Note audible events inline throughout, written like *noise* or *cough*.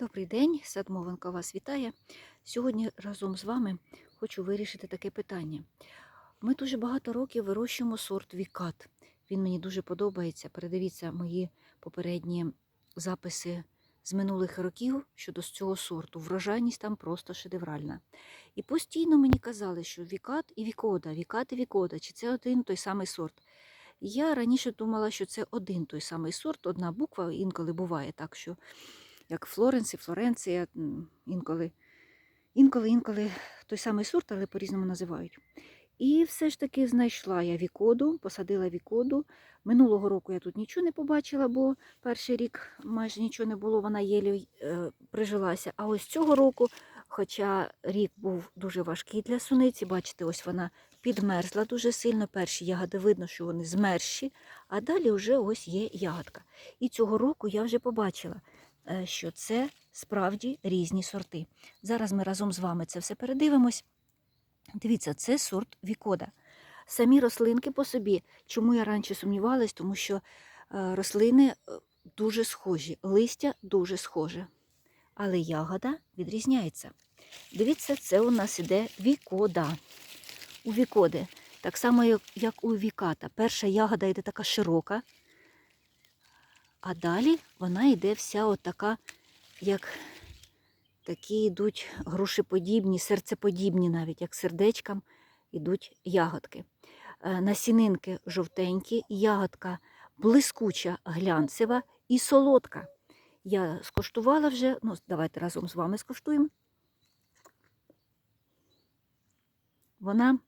Добрий день, сад Мовенка вас вітає. Сьогодні разом з вами хочу вирішити таке питання. Ми дуже багато років вирощуємо сорт Вікат. Він мені дуже подобається. Передивіться мої попередні записи з минулих років щодо цього сорту. Врожайність там просто шедевральна. І постійно мені казали, що Вікат і Вікода, Вікат і Вікода, чи це один той самий сорт. Я раніше думала, що це один той самий сорт, одна буква, інколи буває так, що як Флоренс і Флоренція, інколи, інколи, інколи той самий сорт, але по-різному називають. І все ж таки знайшла я вікоду, посадила вікоду. Минулого року я тут нічого не побачила, бо перший рік майже нічого не було, вона єлі е, прижилася. А ось цього року, хоча рік був дуже важкий для суниці, бачите, ось вона підмерзла дуже сильно. Перші ягоди видно, що вони змерзші, а далі вже ось є ягодка. І цього року я вже побачила, що це справді різні сорти. Зараз ми разом з вами це все передивимось. Дивіться, це сорт Вікода. Самі рослинки по собі. Чому я раніше сумнівалась? Тому що е, рослини е, дуже схожі, листя дуже схоже. Але ягода відрізняється. Дивіться, це у нас іде Вікода. У Вікоди. Так само, як у Віката. Перша ягода йде така широка, а далі вона йде вся отака, як такі йдуть грушеподібні, серцеподібні навіть, як сердечкам йдуть ягодки. Е, Насінинки жовтенькі, ягодка блискуча, глянцева і солодка. Я скуштувала вже, ну, давайте разом з вами скуштуємо. Вона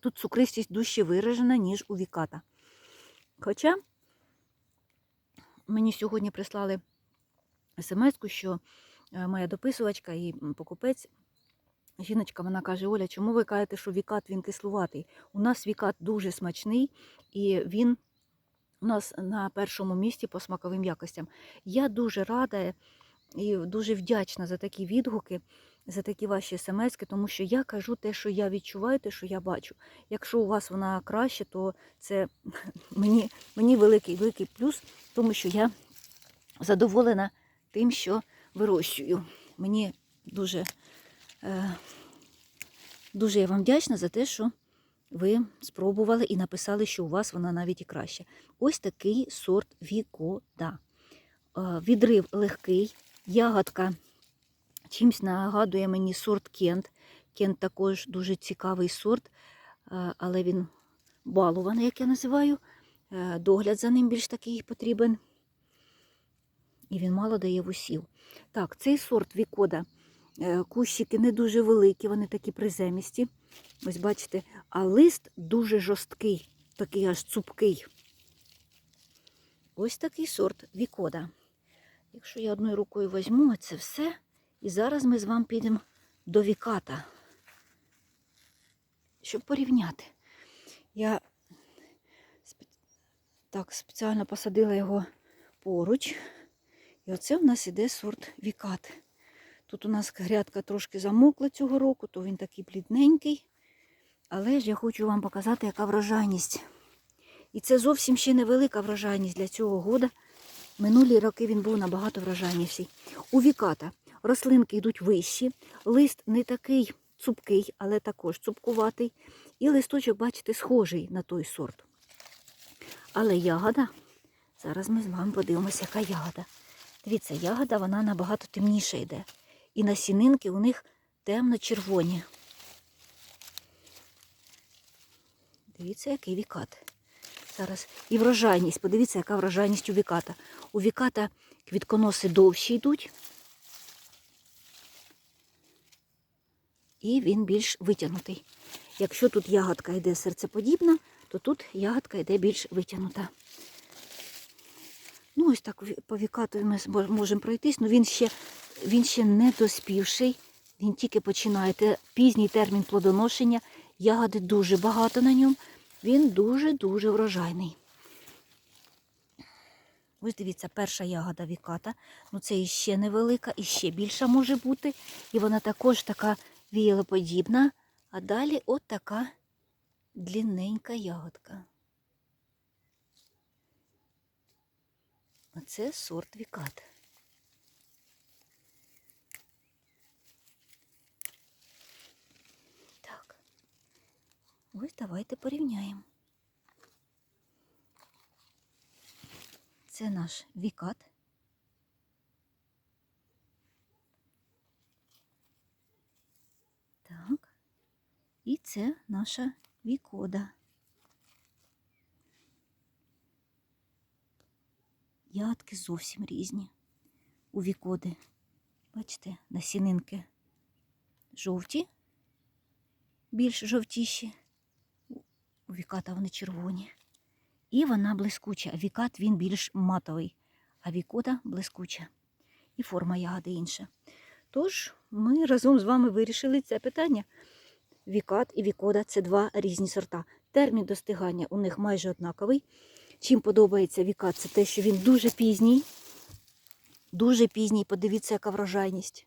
тут цукристість дужче виражена, ніж у віката. Хоча мені сьогодні прислали смс-ку, що е, моя дописувачка і покупець, жіночка, вона каже: Оля, чому ви кажете, що вікат він кислуватий? У нас вікат дуже смачний, і він у нас на першому місці по смаковим якостям. Я дуже рада і дуже вдячна за такі відгуки, за такі ваші смс, тому що я кажу те, що я відчуваю, те, що я бачу. Якщо у вас вона краще, то це *laughs* мені, мені великий великий плюс, тому що я задоволена тим, що вирощую. Мені дуже, е, дуже я вам вдячна за те, що ви спробували і написали, що у вас вона навіть і краще. Ось такий сорт Вікода. Е, Відрив легкий, ягодка чимсь нагадує мені сорт Кент. Кент також дуже цікавий сорт, е, але він балуваний, як я називаю. Е, Догляд за ним більш такий потрібен. І він мало дає вусів. Так, цей сорт Вікода. е, Кущики не дуже великі, вони такі приземісті. Ось бачите, а лист дуже жорсткий, такий аж цупкий. Ось такий сорт Вікода. Якщо я одною рукою візьму це все, і зараз ми з вами підемо до Віката, щоб порівняти. Я так спеціально посадила його поруч. І оце в нас іде сорт Вікат. Тут у нас грядка трошки замокла цього року, то він такий плідненький. Але ж я хочу вам показати, яка врожайність. І це зовсім ще невелика врожайність для цього года. Минулі роки він був набагато врожайніший. У віката рослинки йдуть вищі, лист не такий цупкий, але також цупкуватий. І листочок, бачите, схожий на той сорт. Але ягода, зараз ми з вами подивимося, яка ягода. Дивіться, ягода вона набагато темніша йде. І насінинки у них темно-червоні. Дивіться, який вікат. Зараз і врожайність. Подивіться, яка врожайність у віката. У віката квітконоси довші йдуть. І він більш витягнутий. Якщо тут ягодка йде серцеподібна, то тут ягодка йде більш витягнута. Ну, ось так по вікату ми можемо пройтись, але він ще, він ще не доспівший. Він тільки починає. Те пізній термін плодоношення. Ягоди дуже багато на ньому. Він дуже-дуже врожайний. Ось дивіться, перша ягода віката. Ну це іще невелика, і ще більша може бути. І вона також така Віялоподібна, а далі от така длінненька ягодка. Оце сорт вікат. Так, ось давайте порівняємо. Це наш вікат. І це наша вікода. Ягодки зовсім різні. У вікоди. Бачите, насінинки жовті, більш жовтіші. У віката вони червоні. І вона блискуча. А Вікат він більш матовий, а вікода блискуча. І форма ягоди інша. Тож ми разом з вами вирішили це питання. Вікат і вікода це два різні сорта. Термін достигання у них майже однаковий. Чим подобається вікат, це те, що він дуже пізній. Дуже пізній, подивіться, яка врожайність.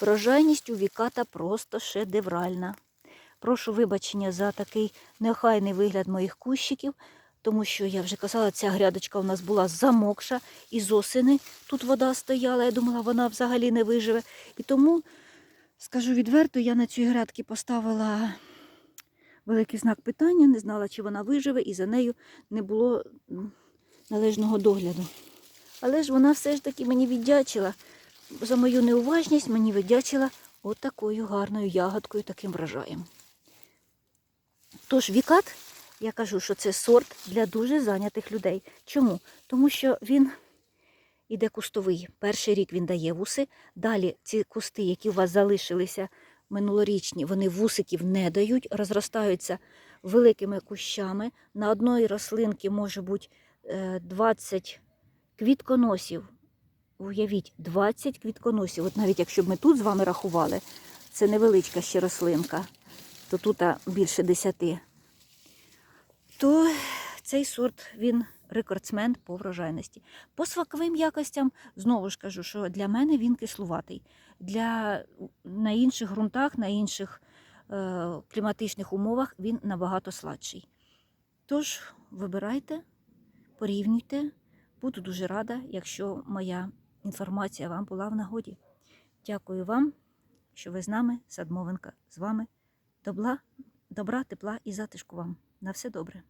Врожайність у віката просто шедевральна. Прошу вибачення за такий неохайний вигляд моїх кущиків, тому що я вже казала, ця грядочка у нас була замокша і з осени тут вода стояла. Я думала, вона взагалі не виживе. І тому, скажу відверто, я на цій грядці поставила великий знак питання, не знала, чи вона виживе, і за нею не було належного догляду. Але ж вона все ж таки мені віддячила. За мою неуважність мені віддячила отакою гарною ягодкою, таким врожаєм. Тож вікат, я кажу, що це сорт для дуже зайнятих людей. Чому? Тому що він іде кустовий. Перший рік він дає вуси. Далі ці кусти, які у вас залишилися минулорічні, вони вусиків не дають, розростаються великими кущами. На одної рослинки може бути е, 20 квітконосів. Уявіть, 20 квітконосів. От навіть якщо б ми тут з вами рахували, це невеличка ще рослинка, то тут більше 10. То цей сорт він рекордсмен по врожайності. По смаковим якостям знову ж кажу, що для мене він кислуватий. Для, на інших ґрунтах, на інших е, кліматичних умовах він набагато сладший. Тож вибирайте, порівнюйте. Буду дуже рада, якщо моя інформація вам була в нагоді. Дякую вам, що ви з нами, Садмовенка, з вами. Добра, добра, тепла і затишку вам. На все добре.